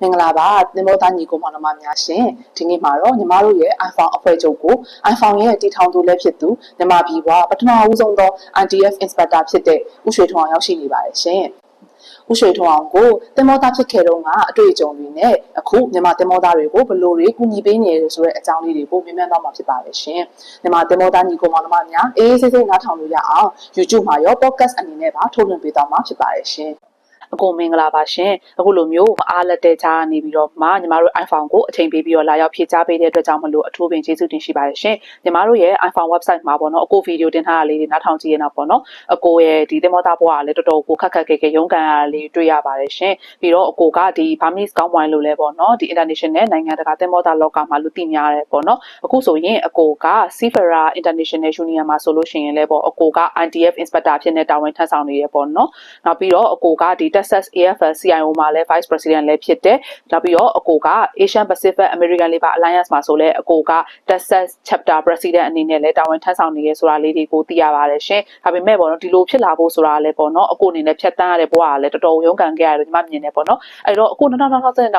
မင်္ဂလာပါသင်္ဘောသားညီကိုမောင်နှမများရှင်ဒီနေ့မှာတော့ညီမတို့ရဲ့ iPhone အဖွဲ့ချုပ်ကို iPhone ရဲ့တည်ထောင်သူလည်းဖြစ်သူညီမဘီဘွားပထမဦးဆုံးသော IDF Inspector ဖြစ်တဲ့ဦးရွှေထွန်းအောင်ရောက်ရှိနေပါတယ်ရှင်ဦးရွှေထွန်းအောင်ကိုသင်္ဘောသားဖြစ်ခဲ့တော့ကအတွေ့အကြုံတွေနဲ့အခုမြန်မာသင်္ဘောသားတွေကိုဘယ်လိုတွေကူညီပေးနေရဆိုတဲ့အကြောင်းလေးတွေကိုမြင်မြန်တော့မှာဖြစ်ပါတယ်ရှင်မြန်မာသင်္ဘောသားညီကိုမောင်နှမများအေးအေးဆေးဆေးနားထောင်လို့ရအောင် YouTube မှာရော podcast အနေနဲ့ပါထုတ်လွှင့်ပေးသွားမှာဖြစ်ပါတယ်ရှင် အကုန်မင်္ဂလာပါရှင်အခုလိုမျိုးအားလက်တဲ့ကြားနေပြီးတော့မှညီမတို့ iPhone ကိုအချိန်ပေးပြီးတော့လာရောက်ဖြည့်ချပေးတဲ့အတွက်ကြောင့်မလို့အထူးပင်ကျေးဇူးတင်ရှိပါတယ်ရှင်ညီမတို့ရဲ့ iPhone website မှာပေါ့နော်အကိုဗီဒီယိုတင်ထားတာလေးတွေနားထောင်ကြည့်ရအောင်ပေါ့နော်အကိုရဲ့ဒီသင်္ဘောသားဘွားကလည်းတော်တော်ကိုခက်ခက်ခဲခဲရုန်းကန်ရတာလေးတွေ့ရပါတယ်ရှင်ပြီးတော့အကိုကဒီ Burmese ကောင်းဝိုင်းလို့လဲပေါ့နော်ဒီ international နိုင်ငံတကာသင်္ဘောသားလောကမှာလူသိများတယ်ပေါ့နော်အခုဆိုရင်အကိုက Seafara International Union မှာဆိုလို့ရှိရင်လည်းပေါ့အကိုက IDF inspector ဖြစ်နေတာဝန်ထမ်းဆောင်နေရပေါ့နော်နောက်ပြီးတော့အကိုကဒီ Texas AFL CIO မှာလည်း Vice President လည်းဖြစ်တယ်နောက်ပြီးတော့အကိုက Asian Pacific American Labor Alliance မှာဆိုလည်းအကိုက Texas Chapter President အနေနဲ့လည်းတာဝန်ထမ်းဆောင်နေရဆိုတာလေးတွေကိုသိရပါတယ်ရှင်ဒါပေမဲ့ပေါ့နော်ဒီလိုဖြစ်လာဖို့ဆိုတာလည်းပေါ့နော်အကိုအနေနဲ့ဖြတ်တန်းရတဲ့ဘဝကလည်းတော်တော်ရုန်းကန်ခဲ့ရတယ်ညီမမြင်တယ်ပေါ့နော်အဲ့တော့အကို2020နော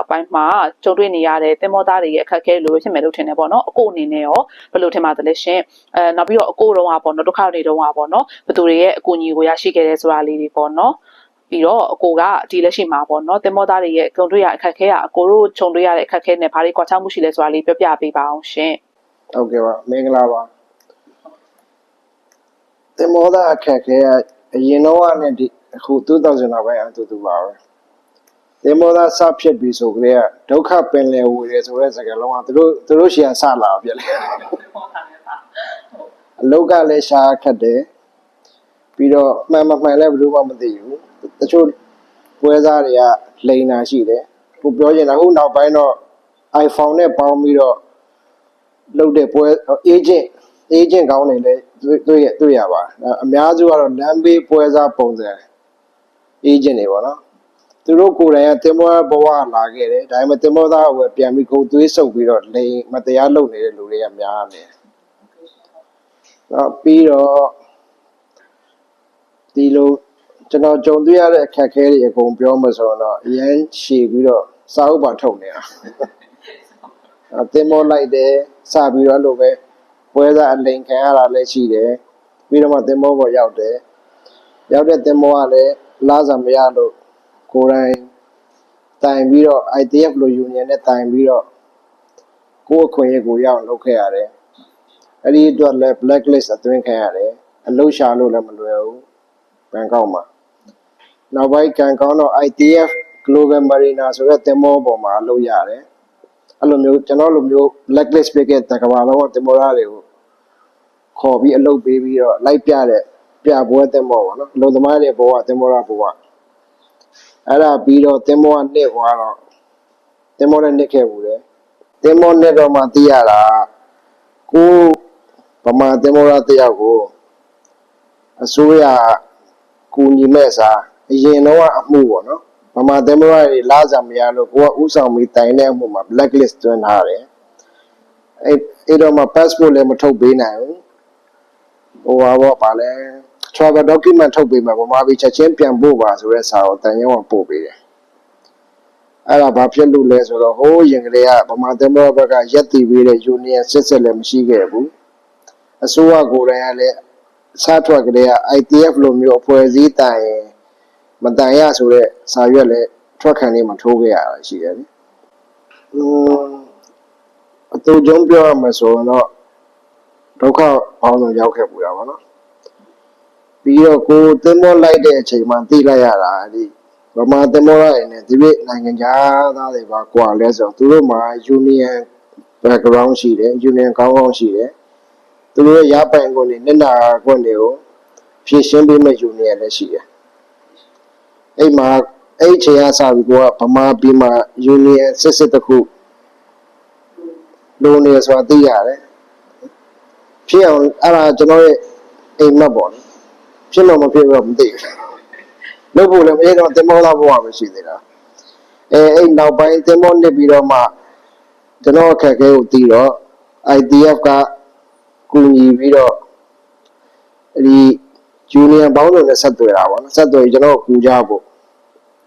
က်ပိုင်းမှာကြုံတွေ့နေရတဲ့သင်္ဘောသားတွေရဲ့အခက်အခဲလိုပဲဖြစ်မယ်လို့ထင်တယ်ပေါ့နော်အကိုအနေနဲ့ရောဘယ်လိုထင်ပါသလဲရှင်အဲနောက်ပြီးတော့အကိုတော့ကပေါ့နော်ဒုက္ခတွေတော့ကပေါ့နော်ဘသူတွေရဲ့အကူအညီကိုရရှိခဲ့တဲ့ဆိုတာလေးတွေပေါ့နော် ပြီးတော့အကိုကဒီလက်ရှိမှာပေါ့နော်တင်မောသားတွေရဲ့ကြုံတွေ့ရအခက်အခဲကအကိုတို့ခြုံတွေ့ရတဲ့အခက်အခဲနဲ့ဘာတွေကွာခြားမှုရှိလဲဆိုတာလေးပြောပြပေးပါအောင်ရှင်ဟုတ်ကဲ့ပါမင်္ဂလာပါတင်မောသားအခက်ခဲကအရင်တော့ကနဲ့ဒီအခု2000နောက်ပိုင်းအတူတူပါပဲတင်မောသားစဖြစ်ပြီဆိုကြတဲ့ဒုက္ခပင်လယ်ဝေတယ်ဆိုတဲ့စကားလုံးကသူတို့သူတို့ရှီကစလာပြလေအလုတ်ကလည်းရှားခတ်တယ်ပြီးတော့မှန်မမှန်လည်းဘယ်သူမှမသိဘူးတ ချို့ပွဲစားတွေကလိန်နာရှိတယ်ကိုပြောချင်တာအခုနောက်ပိုင်းတော့ iPhone နဲ့ပေါင်းပြီးတော့လုပ်တဲ့ပွဲ agent agent ကောင်းနေလဲတွေ့ရတွေ့ရပါအများစုကတော့လမ်းဘေးပွဲစားပုံစံ agent တွေပေါ့နော်သူတို့ကိုယ်တိုင်ကတင်မောဘဝလာခဲ့တယ်ဒါပေမဲ့တင်မောသားကိုပဲပြန်ပြီးကိုယ်သွေးဆုပ်ပြီးတော့လိန်မတရားလုပ်နေတဲ့လူတွေကများနေတယ်နောက်ပြီးတော့ဒီလို ကျွန်တော်ကြုံတွေ့ရတဲ့အခက်အခဲတွေအကုန်ပြောမှဆိုတော့အရန်ရှည်ပြီးတော့စာအုပ်ပါထုတ်နေတာအသင်မောလိုက်တယ်စပြီးတော့အဲ့လိုပဲပွဲစားအလိန်ခံရတာလည်းရှိတယ်ပြီးတော့မှသင်မောပေါ်ရောက်တယ်ရောက်တဲ့သင်မောကလည်းလာစာမရလို့ကိုယ်တိုင်တိုင်ပြီးတော့ ITF လို union နဲ့တိုင်ပြီးတော့ကိုယ့်အခွင့်အရေးကိုရအောင်လုပ်ခဲ့ရတယ်အဲ့ဒီအတွက်လည်း blacklist အသွင်းခံရတယ်အလုပ်ရှာလို့လည်းမလွယ်ဘူးဘန်ကောက်မှာ နောက်ပိုင်းကံကောင်းတော့ ITF Global Marina ဆိုတဲ့သင်္ဘောပေါ်မှာအလုပ်ရတယ်အဲ့လိုမျိုးကျွန်တော်လိုမျိုး blacklist ပေးခဲ့တဲ့ကဘာလုံးတင်မောရတွေကိုခေါ်ပြီးအလုပ်ပေးပြီးတော့လိုက်ပြတဲ့ပြပွဲတင်မောပေါ့နော်အလုပ်သမားတွေဘောကတင်မောရဘောကအဲ့ဒါပြီးတော့တင်မောကနှစ်သွားတော့တင်မောနဲ့နှစ်ခဲ့ဘူးလေတင်မောနဲ့တော့မှသိရတာကိုဗမာတင်မောရတယောက်ကိုအစိုးရကူညီမဲ့စား အရင်တော့အမှုပေါ့နော်မမသင်္ဘောတွေလာစားမရလို့ကိုကဥဆောင်ပြီးတိုင်တဲ့အမှုမှာ blacklist တွန်းထားတယ်အဲ့အဲ့တော့မှ passport လည်းမထုတ်ပေးနိုင်ဘူးဟိုပါပေါ့ဗာလဲ travel document ထုတ်ပေးမှာဗမာပြည်ချက်ချင်းပြန်ပို့ပါဆိုတဲ့စာကိုတန်ရုံးကပို့ပေးတယ်အဲ့ဒါဘာဖြစ်လို့လဲဆိုတော့ဟိုးရင်ကလေးကဗမာသင်္ဘောဘက်ကရက်တည်ပေးတဲ့ union စစ်စစ်လည်းမရှိခဲ့ဘူးအစိုးရကိုယ်တိုင်ကလည်းစားထွက်ကလေးက ITF လိုမျိုးအဖွဲ့အစည်းတိုင်ရင် မတန်ရဆိုတဲ့စာရွက်လည်းထွက်ခံနေမှာထိုးခဲ့ရတာရှိတယ်လေ။อืมအတူကြုံပြောရမယ်ဆိုရင်တော့ဒုက္ခပေါင်းဆုံးရောက်ခဲ့ပူတာပါနော်။ပြီးတော့ကိုယ်သင်္ဘောလိုက်တဲ့အချိန်မှာသိလိုက်ရတာဒီဗမာသင်္ဘောလိုက်နေဒီပြနိုင်ငံခြားသားတွေပါကွာလဲဆိုတော့သူတို့မှာ union background ရှိတယ် union ကောင်းကောင်းရှိတယ်။သူတို့ရဲ့ရပိုင်ခွင့်တွေနှစ်နာခွင့်တွေကိုဖြည့်ရှင်းပေးမဲ့ union လည်းရှိတယ် အဲ့မှာအဲ့ချိန်ကစပြီးကိုကဗမာပြည်မှာ union စစ်စစ်တစ်ခုလုံးနေဆိုတာသိရတယ်ဖြစ်အောင်အဲ့ဒါကျွန်တော်ရဲ့အိမ်မက်ပေါ့လေဖြစ်လို့မဖြစ်တော့မသိဘူးလုပ်ဖို့လည်းမရတော့တင်မောသားဘဝပဲရှိသေးတာအဲအဲ့နောက်ပိုင်းတင်မောနစ်ပြီးတော့မှကျွန်တော်အခက်အခဲကိုသိတော့ IDF ကကူညီပြီးတော့အဲ့ဒီ junior ဘောင်းတွေနဲ့ဆက်သွယ်တာပေါ့နော်ဆက်သွယ်ကျွန်တော်ကူကြဖို့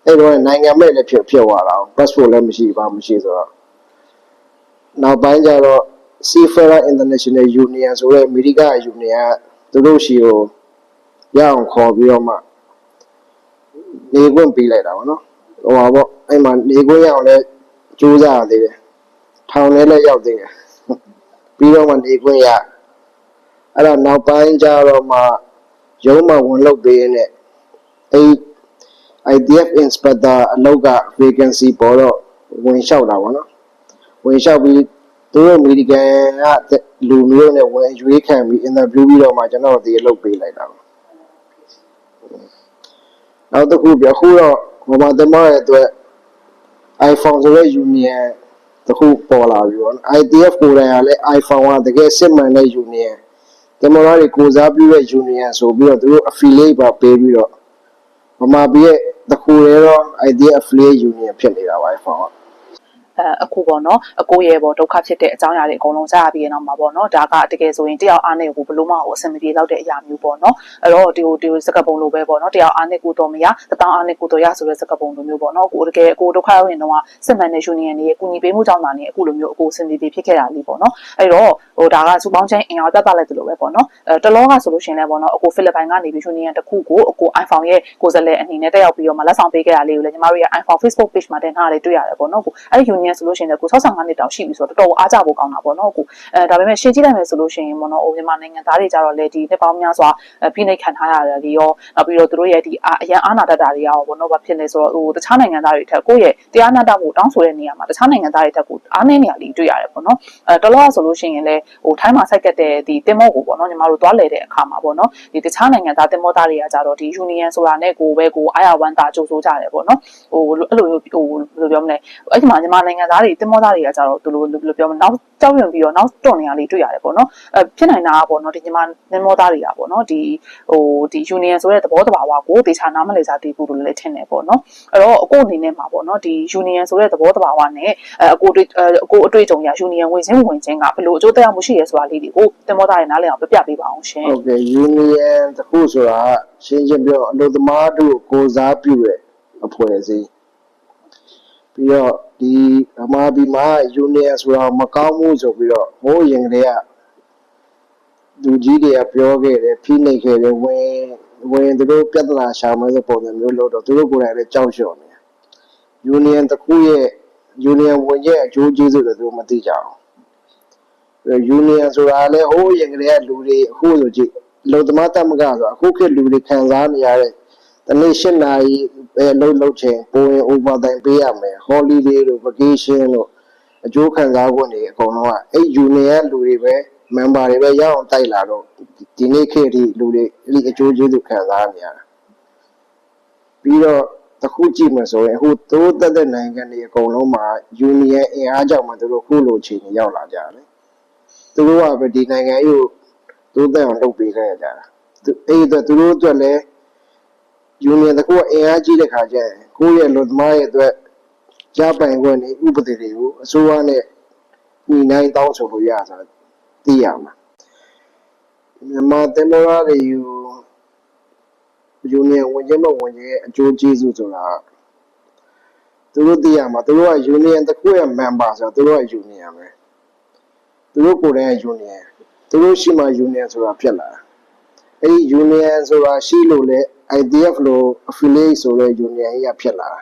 အဲ့တော့နိုင်ငံမဲ့လည်းဖြစ်ဖြစ်သွားတာ passport လည်းမရှိပါမရှိဆိုတော့နောက်ပိုင်းကျတော့ Seafarer International Union ဆိုတဲ့အမေရိက union ကသူတို့ရှိကိုရအောင်ခေါ်ပြီးတော့မှနေခွင့်ပေးလိုက်တာပေါ့နော်ဟိုပါပေါ့အဲ့မှာနေခွင့်ရအောင်လည်းကြိုးစားရသေးတယ်ထောင်ထဲလည်းရောက်သေးတယ်ပြီးတော့မှနေခွင့်ရအဲ့တော့နောက်ပိုင်းကျတော့မှ ရုံးမှဝင်လုပ်ပေးနေအဲ့ IDF inspector အလောက်က vacancy ပေါ်တော့ဝင်လျှောက်တာပေါ့နော်ဝင်လျှောက်ပြီးသူတို့အမေရိကန်ကလူမျိုးနဲ့ဝင်ရွေးခံပြီး interview ပြီးတော့မှကျွန်တော်ဒီအလုပ်ပေးလိုက်တာပေါ့နောက်တစ်ခုပြအခုတော့မမသမားရဲ့အတွက် iPhone ဆိုတဲ့ union တစ်ခုပေါ်လာပြီပေါ့နော် IDF ကိုယ်တိုင်ကလည်း iPhone ကတကယ်စစ်မှန်တဲ့ union တမတော်တွေကိုစားပြုတဲ့ union ဆိုပြီးတော့သူတို့ affiliate ပါပေးပြီးတော့မမဘီရဲ့တခုလေတော့ IDF affiliate union ဖြစ်နေတာပါ iPhone က အဲအခုပေါ့နော်အကိုရဲ့ပေါ့ဒုက္ခဖြစ်တဲ့အကြောင်းအရာတွေအကုန်လုံးကြားရပြီးရင်တော့မှာပေါ့နော်ဒါကတကယ်ဆိုရင်တယောက်အားနဲ့ကိုဘလို့မှကိုအဆင်မပြေတော့တဲ့အရာမျိုးပေါ့နော်အဲ့တော့ဒီကိုဒီကိုစကပုံလိုပဲပေါ့နော်တယောက်အားနဲ့ကိုတော်မရတတောင်းအားနဲ့ကိုတော်ရဆိုတဲ့စကပုံလိုမျိုးပေါ့နော်ကိုတကယ်ကိုဒုက္ခရောက်ရင်တော့စစ်မှန်တဲ့ union တွေရဲ့ကူညီပေးမှုကြောင့်သာနေအခုလိုမျိုးအကိုအဆင်ပြေပြေဖြစ်ခဲ့တာလေးပေါ့နော်အဲ့တော့ဟိုဒါကစူပေါင်းချင်းအင်အားပြသလိုက်သလိုပဲပေါ့နော်အဲတလောကဆိုလို့ရှိရင်လည်းပေါ့နော်အကိုဖိလစ်ပိုင်ကနေပြီး union တစ်ခုကိုအကို iPhone ရဲ့ကိုယ်စားလှယ်အနေနဲ့တက်ရောက်ပြီးတော့မှလက်ဆောင်ပေးခဲ့တာလေးကိုလည်းညီမတို့ရဲ့ iPhone Facebook page မှာတင်ထားတာတွေ့ရတယ်ပေါ့နော်ကိုအဲ့ဒီ union ဆိုလို့ရှိရင်လည်းကို65နှစ်တောင်ရှိပြီဆိုတော့တော်တော်အားကြဖို့ကောင်းတာပေါ့နော်ကိုအဲဒါပေမဲ့ရှင်းကြည့်လိုက်မယ်ဆိုလို့ရှိရင်ပေါ့နော်ဟိုမြန်မာနိုင်ငံသားတွေကြတော့လေဒီနှစ်ပေါင်းများစွာဖိနှိပ်ခံထားရတယ်လေရောနောက်ပြီးတော့သူတို့ရဲ့ဒီအရန်အာနာတတ်တာတွေရောပေါ့နော်ဘာဖြစ်လဲဆိုတော့ဟိုတခြားနိုင်ငံသားတွေထက်ကိုယ့်ရဲ့တရားနာတမှုတောင်းဆိုတဲ့နေရာမှာတခြားနိုင်ငံသားတွေထက်ကိုအားနည်းနေရလေးတွေ့ရတယ်ပေါ့နော်အဲတော်တော်ဆိုလို့ရှိရင်လည်းဟိုထိုင်းမှာစိုက်ကတ်တဲ့ဒီတင်မော့ကိုပေါ့နော်ညီမတို့သွားလဲတဲ့အခါမှာပေါ့နော်ဒီတခြားနိုင်ငံသားတင်မော့သားတွေကကြတော့ဒီ union ဆိုတာနဲ့ကိုပဲကိုအာရဝန်တာကြိုးဆိုကြတယ်ပေါ့နော်ဟိုအဲ့လိုမျိုးဟိုဘယ်လိုပြောမလဲအဲ့ဒီမှာညီမနိုင်ငံသားတွေတင်မော့သားတွေကကြတော့သူလိုဘယ်လိုပြောမလဲနောက်ကြောက်ရွံ့ပြီးတော့နောက်တွန့်နေရလေးတွေ့ရတယ်ပေါ့နော်အဲဖြစ်နိုင်တာကပေါ့နော်ဒီညီမတင်မော့သားတွေကပေါ့နော်ဒီဟိုဒီ union ဆိုတဲ့သဘောတဘာဝကိုတေချာနားမလည်စားသိဘူးလို့လည်းထင်တယ်ပေါ့နော်အဲ့တော့အကိုအနေနဲ့မှာပေါ့နော်ဒီ union ဆိုတဲ့သဘောတဘာဝနဲ့အဲအကိုတွေ့အကိုအတွေ့အကြုံရ union ဝင်ခြင်းဝင်ခြင်းကဘယ်လိုအကျိုးသက်ရောက်မှုရှိရဲဆိုတာလေးတွေကိုတင်မော့သားတွေနားလည်အောင်ပြပြပေးပါအောင်ရှင်ဟုတ်ကဲ့ union တစ်ခုဆိုတာရှင်းရှင်းပြောအလုပ်သမားတို့ကိုယ်စားပြုတဲ့အဖွဲ့အစည်း ပြီးတော့ဒီအမားပြီးမှာ union ဆိုတာမကောင်းဘူးဆိုပြီးတော့ဟိုးရင်ကလေးကလူကြီးတွေကပြောခဲ့တယ်ဖိနှိပ်ခဲ့တယ်ဝင်ဝင်သူတို့ပြဿနာရှာမယ်ဆိုပုံစံမျိုးလို့တော့သူတို့ကိုယ်တိုင်လည်းကြောက်ရွံ့နေ union တစ်ခုရဲ့ union ဝင်ရဲ့အကျိုးကျေးဇူးတွေသူတို့မသိကြအောင် union ဆိုတာလည်းဟိုးရင်ကလေးကလူတွေအခုဆိုကြည့်လုံသမားတမကဆိုအခုခေတ်လူတွေခံစားနေရတဲ့ တနေ့၈နာရီပဲလုံးလုံးချင်ပိုရင် over time ပေးရမယ် holiday တို့ vacation တို့အကျိုးခံစားခွင့်တွေအကုန်လုံးကအဲ့ union ကလူတွေပဲ member တွေပဲရအောင်တိုက်လာတော့ဒီနေ့ခေတ်ဒီလူတွေအဲ့ဒီအကျိုးကျေးဇူးခံစားနေရတာပြီးတော့တစ်ခုကြည့်မှဆိုရင်အခုတိုးတက်တဲ့နိုင်ငံတွေအကုန်လုံးမှာ union အင်အားကြောင့်မှသူတို့ခုလိုအခြေအနေရောက်လာကြတယ်သူတို့ကပဲဒီနိုင်ငံကြီးကိုတိုးတက်အောင်လုပ်ပေးခဲ့ကြတာသူအဲ့ဒါသူတို့အတွက်လည်း union တစ်ခုကအင်အားကြီးတဲ့ခါကျရင်ကိုယ့်ရဲ့လူသမားရဲ့အတွက်ကြားပိုင်ခွင့်တွေဥပဒေတွေကိုအစိုးရနဲ့ညှိနှိုင်းတောင်းဆိုလို့ရဆိုတာသိရမှာမြန်မာတင်မောရတွေယူ union ဝင်ခြင်းမဝင်ခြင်းရဲ့အကျိုးကျေးဇူးဆိုတာသူတို့သိရမှာသူတို့က union တစ်ခုရဲ့ member ဆိုတော့သူတို့က union ပဲသူတို့ကိုယ်တိုင်က union သူတို့ရှိမှ union ဆိုတာဖြစ်လာတာအဲ့ဒီ union ဆိုတာရှိလို့လေ IDF လို့ affiliate ဆိုတဲ့ union ကြီးကဖြစ်လာတာ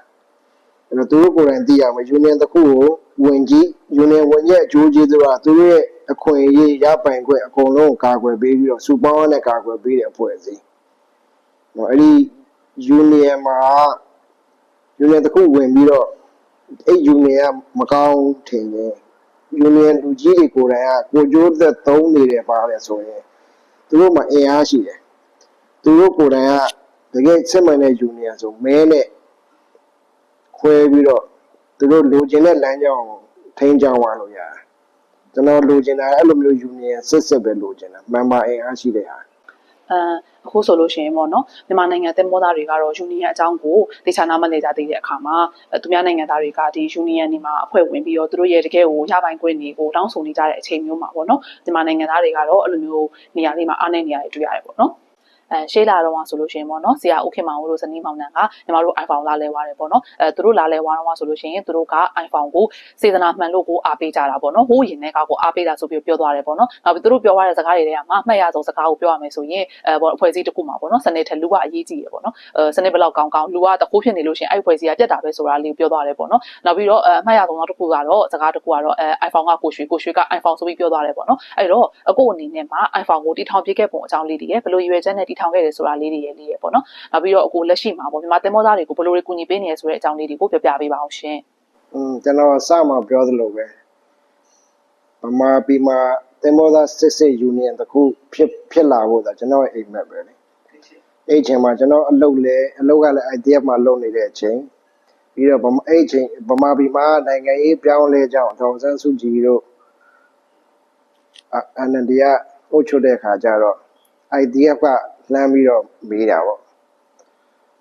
အဲ့တော့သူတို့ကိုယ်တိုင်သိရမှာ union တစ်ခုကိုဝင်ကြည့် union ဝင်ရဲ့အကျိုးကျေးဇူးကသူတို့ရဲ့အခွင့်အရေးရပိုင်ခွင့်အကုန်လုံးကိုကာကွယ်ပေးပြီးတော့စူပေါင်းနဲ့ကာကွယ်ပေးတဲ့အဖွဲ့အစည်းနော်အဲ့ဒီ union မှာ union တစ်ခုဝင်ပြီးတော့အဲ့ union ကမကောင်းထင်ရင် union လူကြီးတွေကိုယ်တိုင်ကကိုကြိုးသက်သုံးနေတယ်ပါတယ်ဆိုရင်သူတို့မှာအင်အားရှိတယ်သူတို့ကိုယ်တိုင်က တကယ်စစ်မှန်တဲ့ union ဆိုမဲနဲ့ခွဲပြီးတော့သူတို့လိုချင်တဲ့လမ်းကြောင်းကိုထိန်းချောင်းသွားလို့ရတယ်ကျွန်တော်လိုချင်တာအဲ့လိုမျိုး union စစ်စစ်ပဲလိုချင်တာ member အင်အားရှိတဲ့ဟာအဲအခုဆိုလို့ရှိရင်ပေါ့နော်မြန်မာနိုင်ငံသင်္ဘောသားတွေကတော့ union အကြောင်းကိုတေချာနာမလည်ကြသေးတဲ့အခါမှာအဲသူများနိုင်ငံသားတွေကဒီ union နေမှာအဖွဲ့ဝင်ပြီးတော့သူတို့ရဲ့တကယ်ကိုရပိုင်ခွင့်တွေကိုတောင်းဆိုနေကြတဲ့အချိန်မျိုးမှာပေါ့နော်မြန်မာနိုင်ငံသားတွေကတော့အဲ့လိုမျိုးနေရာလေးမှာအားနည်းနေရတယ်တွေ့ရတယ်ပေါ့နော် အဲရှေးလာတော့ဆိုလို့ရှိရင်ပေါ့နော်ဆရာဦးခင်မောင်တို့ဇနီးမောင်နှံကညီမတို့ iPhone လာလဲသွားတယ်ပေါ့နော်အဲသူတို့လာလဲသွားတော့ဆိုလို့ရှိရင်သူတို့က iPhone ကိုစေတနာမှန်လို့ကိုအားပေးကြတာပေါ့နော်ဟိုးရင်ထဲကကိုအားပေးတာဆိုပြီးပြောသွားတယ်ပေါ့နော်နောက်ပြီးသူတို့ပြောသွားတဲ့စကားတွေတွေကမှမှတ်ရဆုံးစကားကိုပြောရမယ်ဆိုရင်အဲပေါ့အဖွဲ့အစည်းတစ်ခုမှာပေါ့နော်စနစ်ထက်လူကအရေးကြီးရပေါ့နော်အဲစနစ်ဘယ်လောက်ကောင်းကောင်းလူကတခိုးဖြစ်နေလို့ရှိရင်အဲ့အဖွဲ့အစည်းကပြတ်တာပဲဆိုတာလေးကိုပြောသွားတယ်ပေါ့နော်နောက်ပြီးတော့အဲမှတ်ရဆုံးနောက်တစ်ခုကတော့စကားတစ်ခုကတော့အဲ iPhone ကကိုရွှေကိုရွှေက iPhone ဆိုပြီးပြောသွားတယ်ပေါ့နော်အဲ့တော့အခုအနေနဲ့မှာ iPhone ကိုတီထောင်ပြခဲ့ပုံအကြောင်းလေးတွေရယ်ဘယ်လိုရွေချက်နဲ့တီထောင်ခဲ့တယ်ဆိုတာလေးတွေရယ်လေးရယ်ပေါ့နော်နောက်ပြီးတော့အခုလက်ရှိမှာပေါ့မြန်မာတင်မောသားတွေကိုဘယ်လိုတွေကူညီပေးနေရဆိုတဲ့အကြောင်းလေးတွေကိုပြောပြပေးပါအောင်ရှင်อืมကျွန်တော်စမှပြောသလိုပဲဗမာပြည်မှာတင်မောသားစစ်စစ်ယူနီယံတစ်ခုဖြစ်ဖြစ်လာဖို့ဒါကျွန်တော်ရဲ့အိမ်မက်ပဲလေအဲ့အချိန်မှာကျွန်တော်အလုပ်လဲအလုပ်ကလည်း IDF မှာလုပ်နေတဲ့အချိန်ပြီးတော့ဗမာအဲ့အချိန်ဗမာပြည်မှာနိုင်ငံရေးပြောင်းလဲကြောင်းဒေါန်ဆန်းစုကြည်တို့အနန္ဒီကအုပ်ချုပ်တဲ့အခါကျတော့ IDF က လှမ်းပြီးတော့မေးတာပေါ့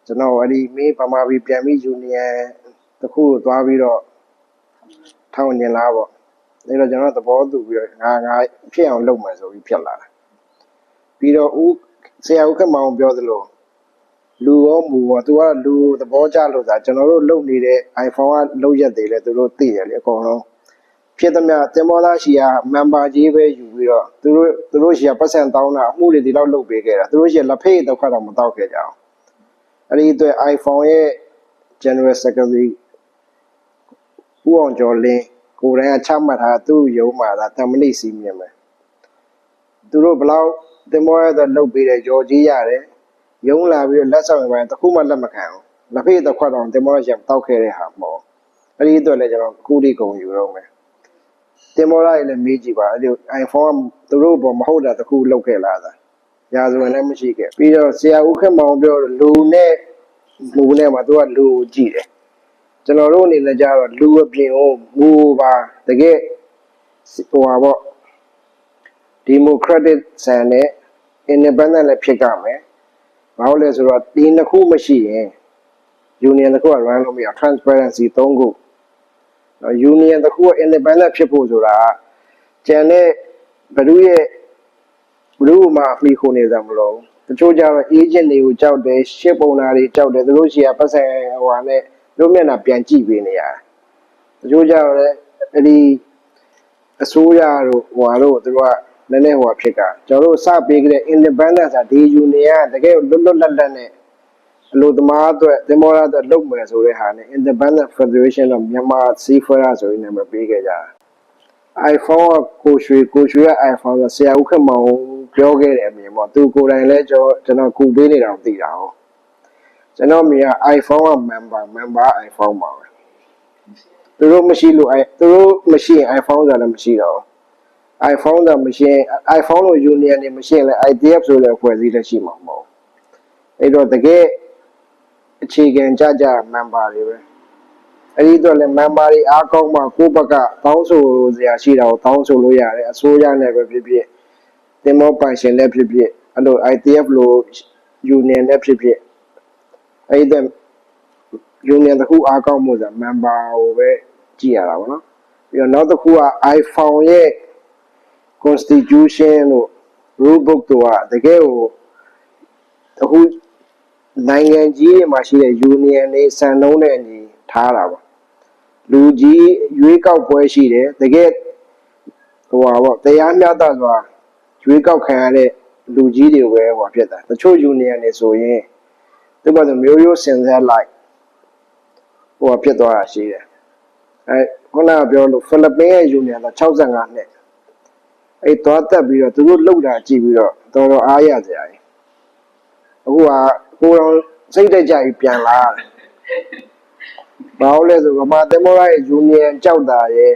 ကျွန်တော်အဲ့ဒီမင်းဗမာပြည်ပြန်ပြီးယူနီယံတစ်ခုကိုသွားပြီးတော့ထောင်ကျင်လားပေါ့ဒါတော့ကျွန်တော်သဘောတူပြီးတော့ငါငါဖြစ်အောင်လုပ်မယ်ဆိုပြီးဖြစ်လာတာပြီးတော့ဦးဆရာဦးခမောင်ပြောသလိုလူရောမူရောသူကလူသဘောကျလို့သာကျွန်တော်တို့လုပ်နေတဲ့ iPhone ကလုပ်ရက်တွေလဲသူတို့သိတယ်လေအကုန်လုံး ဖြစ်သမျှတင်မောသားရှိရာ member ကြီးပဲယူပြီးတော့သူတို့သူတို့ရှိရာပတ်စံတောင်းတာအမှုတွေဒီလောက်လုပ်ပေးခဲ့တာသူတို့ရှိရာလက်ဖေးတော့ခါတော့မတော့ခဲ့ကြအောင်အဲ့ဒီအတွက် iPhone ရဲ့ General Secretary ဦးအောင်ကျော်လင်းကိုယ်တိုင်ကချမှတ်ထားသူ့ရုံးမှာဒါတမဏိစီမြင်မယ်သူတို့ဘလောက်တင်မောရတဲ့လုပ်ပေးတယ်ကြော်ကြီးရတယ်ရုံးလာပြီးတော့လက်ဆောင်ရပိုင်းတစ်ခုမှလက်မခံအောင်လက်ဖေးတစ်ခွက်တော့တင်မောရရှမ်တောက်ခဲ့တဲ့ဟာမဟုတ်အဲ့ဒီအတွက်လည်းကျွန်တော်ကူတီကုံယူတော့မယ် တင်မောရရဲ့လည်းမေးကြည့်ပါအဲ့ဒီ iPhone ကသူတို့ဘောမဟုတ်တာတစ်ခုလုပ်ခဲ့လားသာရာဇဝင်လည်းမရှိခဲ့ပြီးတော့ဆရာဦးခင်မောင်ပြောတော့လူနဲ့လူနဲ့မှာသူကလူကိုကြည့်တယ်ကျွန်တော်တို့အနေနဲ့ကြတော့လူအပြင်ကိုမူပါတကယ်ဟိုပါပေါ့ democratic ဆန်နဲ့ independent လည်းဖြစ်ကြမယ်။ဘာလို့လဲဆိုတော့ဒီနှစ်ခုမရှိရင် union တစ်ခုက run လို့မရ transparency သုံးခုနော် union တစ်ခုက independent ဖြစ်ဖို့ဆိုတာကျန်တဲ့ဘလူရဲ့ဘလူမှအဖလီခုနေစမလို့တချို့ကြတော့ agent တွေကိုကြောက်တယ်ရှစ်ပုံနာတွေကြောက်တယ်သူတို့ရှိရပတ်စံဟိုဟာနဲ့တို့မျက်နှာပြန်ကြည့်ပေးနေရတာတချို့ကြတော့လည်းအဲ့ဒီအစိုးရတို့ဟိုဟာတို့သူတို့ကနည်းနည်းဟိုဟာဖြစ်တာကျွန်တော်တို့စပေးကြတဲ့ independent ဆိုတာဒီ union ကတကယ်လွတ်လွတ်လပ်လပ်နဲ့ အလို့သမားအတွက်သင်္ဘောရအတွက်လုပ်မယ်ဆိုတဲ့ဟာနဲ့ Independent Federation of Myanmar Seafarer ဆိုရင်နာမည်ပေးခဲ့ကြတာ iPhone ကကိုရွှေကိုရွှေက iPhone ဆိုဆရာဦးခမောင်ပြောခဲ့တဲ့အမြင်ပေါ့သူကိုယ်တိုင်လည်းကျွန်တော်ကျွန်တော်ကူပေးနေတာကိုသိတာဟုတ်ကျွန်တော်မြင်က iPhone က member member iPhone ပါပဲသူတို့မရှိလို့ i သူတို့မရှိရင် iPhone ဆိုတာလည်းမရှိတော့ဘူး iPhone ဆိုတာမရှိရင် iPhone လို့ union နေမရှိရင်လည်း IDF ဆိုတဲ့အဖွဲ့အစည်းလည်းရှိမှာမဟုတ်ဘူးအဲ့တော့တကယ် အခြေခံကြကြ member တွေပဲအဲ့ဒီတော့လည်း member တွေအားကောင်းမှကိုယ့်ဘက်ကတောင်းဆိုစရာရှိတာကိုတောင်းဆိုလို့ရတယ်အစိုးရနဲ့ပဲဖြစ်ဖြစ်တင်မောပိုင်ရှင်နဲ့ဖြစ်ဖြစ်အဲ့လို IDF လို့ union နဲ့ဖြစ်ဖြစ်အဲ့ဒီတော့ union တစ်ခုအားကောင်းမှုဆိုတာ member ကိုပဲကြည့်ရတာပေါ့နော်ပြီးတော့နောက်တစ်ခုက iPhone ရဲ့ constitution တို့ rule book တို့ကတကယ်ကိုအခု နိုင်ငံကြီးတွေမှာရှိတဲ့ union တွေစံနှုန်းနဲ့အညီထားတာပါလူကြီးရွေးကောက်ပွဲရှိတယ်တကယ်ဟိုပါပေါ့တရားမျှတစွာရွေးကောက်ခံရတဲ့လူကြီးတွေပဲဟိုဖြစ်တာတချို့ union တွေဆိုရင်သူကမျိုးရိုးစင်ဆက်လိုက်ဟိုဖြစ်သွားတာရှိတယ်အဲခုနကပြောလို့ဖိလစ်ပင်းရဲ့ union က65နှစ်အဲ့သွားတက်ပြီးတော့သူတို့လှုပ်တာကြည့်ပြီးတော့တော်တော်အားရစရာကြီးအခုက ကိုယ်တော်စိတ်တက်ကြကြီးပြန်လာတယ်ဘာလို့လဲဆိုဗမာတင်မောရရဲ့ union ကြောက်တာရဲ့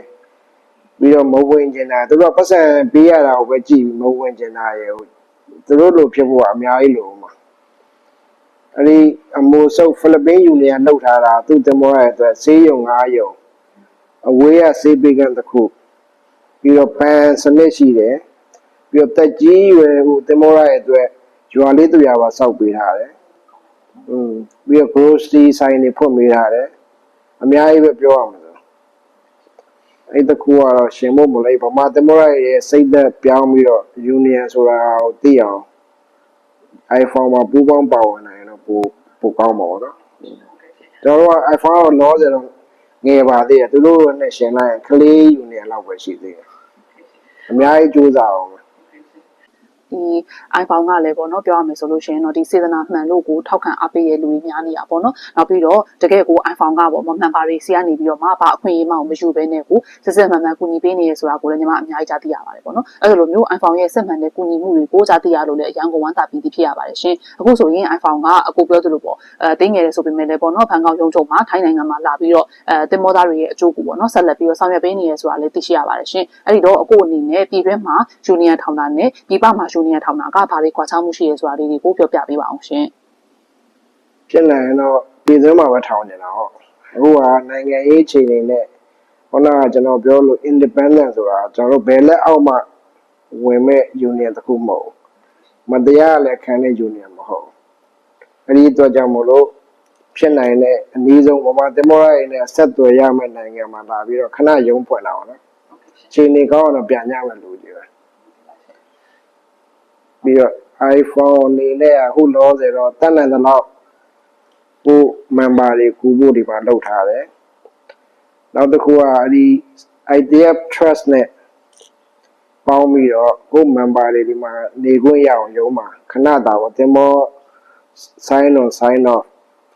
ပြီးတော့မဝင်ကျင်တာသူတို့ကပတ်စံပေးရတာကိုပဲကြည့်ပြီးမဝင်ကျင်တာရဲ့သူတို့လိုဖြစ်ဖို့ကအများကြီးလိုမှာအဲ့ဒီအမိုးဆုပ်ဖိလစ်ပင်း union လှုပ်ထားတာသူတင်မောရရဲ့အတွက်ဆေးရုံ၅ရုံအဝေးကဆေးပေးကန်တစ်ခုပြီးတော့ပန်စနစ်ရှိတယ်ပြီးတော့တက်ကြီးရွယ်ဟိုတင်မောရရဲ့အတွက်ရွာလေးသူရပါစောက်ပေးထားတယ် อืมပြီးတော့ grocery ဆိုင်တွေဖွင့်ပေးထားတယ်အများကြီးပဲပြောရမှာဆိုအဲ့တကူကတော့ရှင်မို့မလိုက်ဗမာတင်မောရရဲ့စိတ်သက်ပြောင်းပြီးတော့ union ဆိုတာကိုသိအောင် iPhone မှာပူးပေါင်းပါဝင်နိုင်ရင်တော့ပိုပိုကောင်းမှာပေါ့နော်ကျွန်တော်တို့က iPhone ကိုလောဆယ်တော့ငယ်ပါသေးတယ်သူတို့နဲ့ရှင်လိုက်ရင်ကလေးယူနေလောက်ပဲရှိသေးတယ်အများကြီးကြိုးစားအောင် ဒီ iPhone ကလည်းပေါ့နော်ပြောရမယ်ဆိုလို့ရှိရင်တော့ဒီစေတနာမှန်လို့ကိုထောက်ခံအားပေးရလူတွေများနေတာပေါ့နော်နောက်ပြီးတော့တကယ်ကို iPhone ကပေါ့မမှန်ပါတွေစီကနေပြီးတော့မှဘာအခွင့်အရေးမှမယူဘဲနဲ့ကိုစစ်စစ်မှန်မှန်ကူညီပေးနေရဆိုတာကိုလည်းညီမအများကြီးကြားသိရပါတယ်ပေါ့နော်အဲ့လိုမျိုး iPhone ရဲ့စစ်မှန်တဲ့ကူညီမှုတွေကိုကြားသိရလို့လည်းအရန်ကိုဝမ်းသာပြီးဖြစ်ရပါတယ်ရှင်အခုဆိုရင် iPhone ကအကိုပြောသလိုပေါ့အဲတင်းငယ်တယ်ဆိုပေမဲ့လည်းပေါ့နော်ဖန်ကောင်ရုံချုံမှာထိုင်းနိုင်ငံမှာလာပြီးတော့အဲတင်မောသားတွေရဲ့အကျိုးကိုပေါ့နော်ဆက်လက်ပြီးတော့ဆောင်ရွက်ပေးနေရဆိုတာလည်းသိရှိရပါတယ်ရှင်အဲ့ဒီတော့အကိုအနေနဲ့ပြည်တွင်းမှာဂျူနီယာထောင်တာနဲ့ပြည်ပမှာဂျူနီယာထောင်တာကဘာတွေခွာခြားမှုရှိရဲဆိုတာလေးတွေကိုပြောပြပေးပါအောင်ရှင်ဖြစ်နိုင်ရင်တော့ပြည်သွင်းမှာပဲထောင်နေတာဟုတ်အခုကနိုင်ငံရေးအခြေအနေနဲ့ခုနကကျွန်တော်ပြောလို့ independent ဆိုတာကျွန်တော်တို့ဘယ်လက်အောက်မှဝင်မဲ့ union တစ်ခုမဟုတ်ဘူးမတရားလည်းခံတဲ့ union မဟုတ်ဘူးအဲ့ဒီအတွက်ကြောင့်မို့လို့ဖြစ်နိုင်တဲ့အနည်းဆုံးဗမာတင်မောရရင်လည်းဆက်သွယ်ရမယ့်နိုင်ငံမှာလာပြီးတော့ခဏရုံးဖွင့်လာအောင်နော်အခြေအနေကောင်းအောင်တော့ပြန်ကြမယ်လို့ကြည့်ပဲ ပြီးတော့ iPhone အနေနဲ့အခုလောဆယ်တော့တတ်နိုင်သလောက်ကို member တွေကူဖို့ဒီမှာလုပ်ထားတယ်နောက်တစ်ခုကဒီ IDF trust နဲ့ပေါင်းပြီးတော့ကို member တွေဒီမှာနေခွင့်ရအောင်ရုံးမှာခဏတာပေါ့တင်မော sign on sign off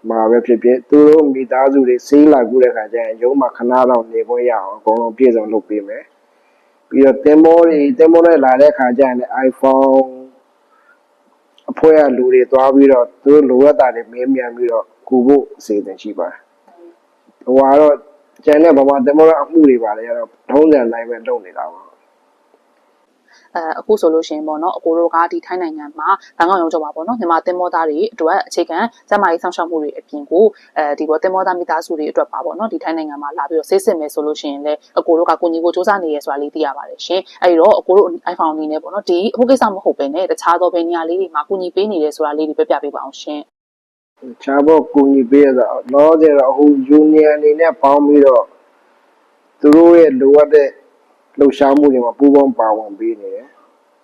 မှာပဲဖြစ်ဖြစ်သူတို့မိသားစုတွေစေးလာကူတဲ့ခါကျရင်ရုံးမှာခဏတော့နေခွင့်ရအောင်အကုန်လုံးပြည့်စုံလုပ်ပေးမယ်ပြီးတော့တင်မောတွေတင်မောနဲ့လာတဲ့ခါကျရင်လည်း iPhone အဖွဲ့ကလူတွေသွားပြီးတော့သူတို့လိုအပ်တာတွေမေးမြန်းပြီးတော့ကူဖို့အစီအစဉ်ရှိပါတယ်။ဟိုကတော့ကျန်တဲ့ဗမာတင်မောရအမှုတွေပါလေကတော့ထုံးစံတိုင်းပဲလုပ်နေတာပါ အဲအခုဆိုလို့ရှိရင်ပေါ့နော်အကိုတို့ကဒီထိုင်းနိုင်ငံမှာဘန်ကောက်ရုံးချုပ်ပါပေါ့နော်မြန်မာတင်မောသားတွေအတွက်အခြေခံကျန်းမာရေးစောင့်ရှောက်မှုတွေအပြင်ကိုအဲဒီပေါ့တင်မောသားမိသားစုတွေအတွက်ပါပေါ့နော်ဒီထိုင်းနိုင်ငံမှာလာပြီးတော့ဆေးစစ်မယ်ဆိုလို့ရှိရင်လည်းအကိုတို့ကကိုကြီးကိုစူးစမ်းနေရဆိုတာလေးသိရပါတယ်ရှင်အဲဒီတော့အကိုတို့ iPhone အနေနဲ့ပေါ့နော်ဒီအခုကိစ္စမဟုတ်ပဲねတခြားသောဘယ်နေရာလေးတွေမှာကိုကြီးပေးနေတယ်ဆိုတာလေးတွေပြပြပေးပါအောင်ရှင်။ခြားဖို့ကူညီပေးရတော့လောဆယ်တော့အခု union အနေနဲ့ပေါင်းပြီးတော့သူတို့ရဲ့လိုအပ်တဲ့ လှုပ်ရှားမှုတွေမှာပူးပေါင်းပါဝင်ပေးနေတယ်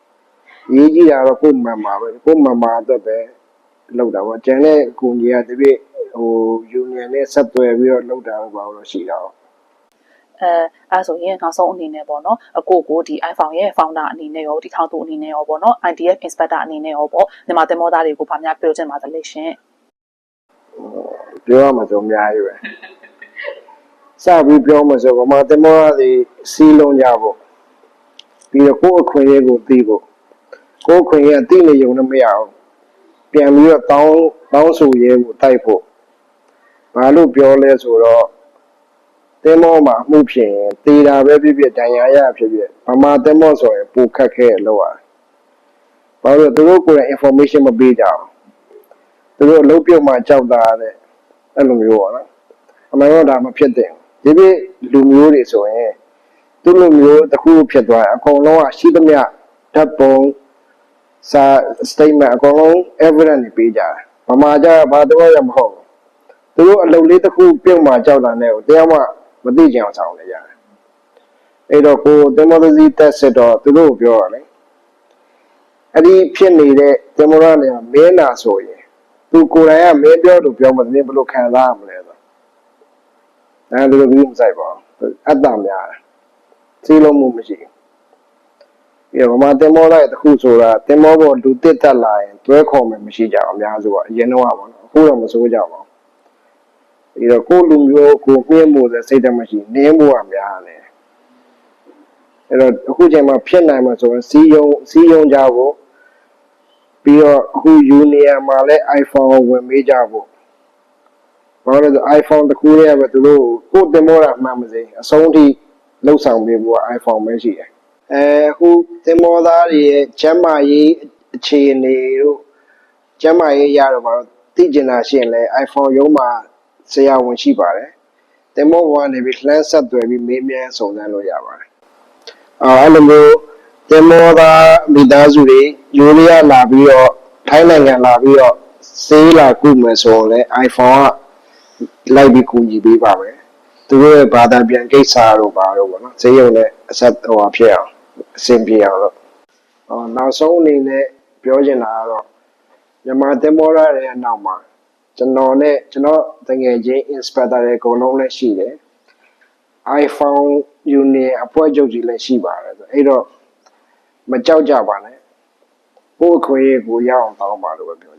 ။ရေးကြည့်တာတော့ကိုယ်မှန်ပါပဲကိုယ်မှန်ပါအတွက်ပဲလုပ်တာပေါ့။ကျန်တဲ့ကူညီရတပြည့်ဟို union နဲ့ဆက်သွယ်ပြီးတော့လုပ်တာတော့ဘာလို့ရှိတာပေါ့အဲအဲဆိုရင်နောက်ဆုံးအနေနဲ့ပေါ့နော်အကိုကိုဒီ iPhone ရဲ့ founder အနေနဲ့ရောဒီထောင်သူအနေနဲ့ရောပေါ့နော် IDF inspector အနေနဲ့ရောပေါ့မြန်မာတင်မောသားတွေကိုဗာများပြောချင်ပါသလဲရှင်ပြောရမှာဆိုအများကြီးပဲ စပြီးပြောမှာဆိုဗမာတင်မောရသည်စီးလုံးကြဖို့ပြီးတော့ကိုယ့်အခွင့်အရေးကိုသိဖို့ကိုယ့်အခွင့်အရေးကသိနေုံနဲ့မရအောင်ပြန်ပြီးတော့တောင်းတောင်းဆိုရဲကိုတိုက်ဖို့ဘာလို့ပြောလဲဆိုတော့တင်မောမှာအမှုဖြစ်ရင်တေတာပဲဖြစ်ဖြစ်ဒဏ်ရာရဖြစ်ဖြစ်ဗမာတင်မောဆိုရင်ပိုခက်ခဲလို့ရတယ်ဘာလို့လဲသူတို့ကိုယ်တိုင် information မပေးကြအောင်သူတို့အလုပ်ပြုတ်မှကြောက်တာတဲ့အဲ့လိုမျိုးပေါ့နော်အမှန်တော့ဒါမဖြစ်တဲ့ ဒီပြလူမျိုးတွေဆိုရင်သူလူမျိုးတစ်ခုဖြစ်သွားရင်အကုန်လုံးကရှိသမျှဓာတ်ပုံစာ statement အကုန်လုံး evidence တွေပေးကြတယ်ဗမာကြဘာတော့ရမဟုတ်ဘူးသူတို့အလုပ်လေးတစ်ခုပြုတ်မှကြောက်တာနဲ့ကိုတရားမှမသိကြအောင်ဆောင်နေကြတယ်အဲ့တော့ကိုဒီမိုကရေစီတက်စစ်တော့သူတို့ကိုပြောရလေအဲ့ဒီဖြစ်နေတဲ့ဒီမိုကရေစီမင်းနာဆိုရင်သူကိုယ်တိုင်ကမင်းပြောလို့ပြောမှသမီးဘယ်လိုခံစားရမလဲဆို အဲလိုလိုပြီးမဆိုင်ပါဘူးအတ္တများတယ်စီလုံးမှုမရှိဘူးပြီးတော့ဗမာတင်မောလိုက်တစ်ခုဆိုတာတင်မောပေါ်လူတစ်တက်လာရင်တွဲခေါ်မယ်မရှိကြအောင်အများစုကအရင်တော့ပါတော့အခုတော့မစိုးကြပါဘူးပြီးတော့ကိုယ်လူမျိုးကိုမြင့်ဖို့စိတ်တမရှိနင်းဖို့ကများတယ်အဲ့တော့အခုချိန်မှာဖြစ်နိုင်မှာဆိုရင်စီယုံစီယုံကြဖို့ပြီးတော့အခု Union မှာလည်း iPhone ကိုဝင်ပေးကြဖို့ ဘာလို့လဲဆို iPhone တစ်ခုရဲ့ပဲသူတို့ကိုယ်တင်မောတာမှန်မစေအဆုံးထိလှုပ်ဆောင်ပေးဖို့က iPhone ပဲရှိတယ်အဲအခုတင်မောသားတွေရဲ့ကျမ်းမာရေးအခြေအနေတို့ကျမ်းမာရေးရတော့ဘာလို့သိကျင်တာရှိရင်လဲ iPhone ရုံးမှာဆရာဝန်ရှိပါတယ်တင်မောဘဝနေပြီးလှမ်းဆက်သွယ်ပြီးမေးမြန်းစုံစမ်းလို့ရပါတယ်အာအဲ့လိုမျိုးတင်မောသားမိသားစုတွေယူရီးယားလာပြီးတော့ထိုင်းနိုင်ငံလာပြီးတော့စေးလာကုမယ်ဆိုရင်လည်း iPhone က လိုက်ပြီးကူညီပေးပါမယ်သူတို့ရဲ့ဘာသာပြန်ကိစ္စတို့ပါတော့ဗောနော်ဈေးရုံနဲ့အဆက်ဟိုဟာဖြစ်အောင်အဆင်ပြေအောင်လို့ဟောနောက်ဆုံးအနေနဲ့ပြောချင်တာကတော့မြမြန်မာသင်္ဘောရရဲ့နောက်မှာကျွန်တော်နဲ့ကျွန်တော်တငယ်ချင်း inspector တွေအကုန်လုံးလည်းရှိတယ် iPhone Union အဖွဲ့ချုပ်ကြီးလည်းရှိပါတယ်ဆိုအဲ့တော့မကြောက်ကြပါနဲ့ကိုယ့်အခွင့်အရေးကိုရအောင်တောင်းပါလို့ပဲပြော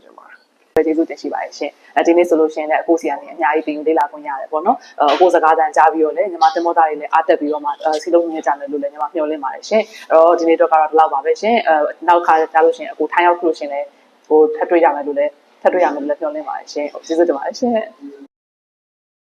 ချင်ပါတယ် ကျေးဇူးတင်ရှိပါတယ်ရှင်အဲဒီနေ့ဆိုလို့ရှိရင်လည်းအခုစီကနေအများကြီးပြင်လေ့လာခွင့်ရတယ်ပေါ့နော်အကိုစကားတန်ကြားပြီးတော့လည်းညီမတင်မောသားတွေလည်းအားတက်ပြီးတော့မှစီလုံးငင်းကြမယ်လို့လည်းညီမမျှော်လင့်ပါတယ်ရှင်အဲ့တော့ဒီနေ့တော့ကတော့ဒီလောက်ပါပဲရှင်အဲနောက်ခါကြားလို့ရှိရင်အခုထိုင်းရောက်လို့ရှိရင်လည်းဟိုထပ်တွေ့ရမယ်လို့လည်းထပ်တွေ့ရမယ်လို့လည်းမျှော်လင့်ပါတယ်ရှင်ကျေးဇူးတင်ပါတယ်ရှင်